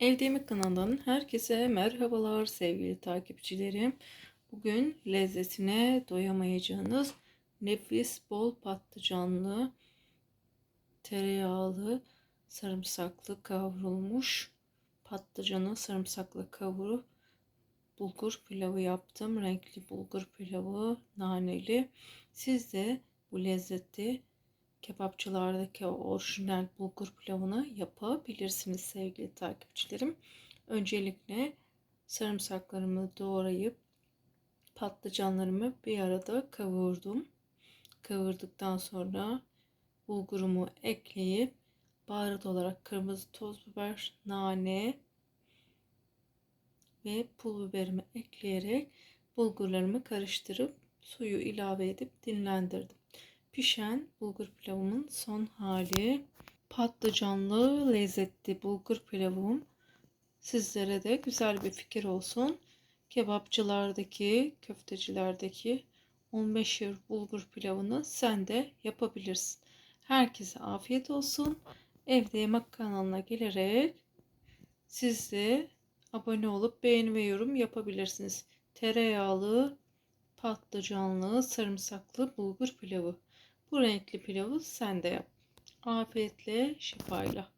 Evde Yemek kanalından herkese merhabalar sevgili takipçilerim. Bugün lezzetine doyamayacağınız nefis bol patlıcanlı, tereyağlı, sarımsaklı kavrulmuş patlıcanı sarımsaklı kavurup bulgur pilavı yaptım. Renkli bulgur pilavı, naneli. Siz de bu lezzeti kebapçılardaki o orijinal bulgur pilavını yapabilirsiniz sevgili takipçilerim. Öncelikle sarımsaklarımı doğrayıp patlıcanlarımı bir arada kavurdum. Kavurduktan sonra bulgurumu ekleyip baharat olarak kırmızı toz biber, nane ve pul biberimi ekleyerek bulgurlarımı karıştırıp suyu ilave edip dinlendirdim pişen bulgur pilavımın son hali. Patlıcanlı lezzetli bulgur pilavım sizlere de güzel bir fikir olsun. Kebapçılardaki, köftecilerdeki 15 yer bulgur pilavını sen de yapabilirsin. Herkese afiyet olsun. Evde yemek kanalına gelerek siz de abone olup beğeni ve yorum yapabilirsiniz. Tereyağlı, patlıcanlı, sarımsaklı bulgur pilavı. Bu renkli pilavı sen de yap. Afiyetle, şifayla.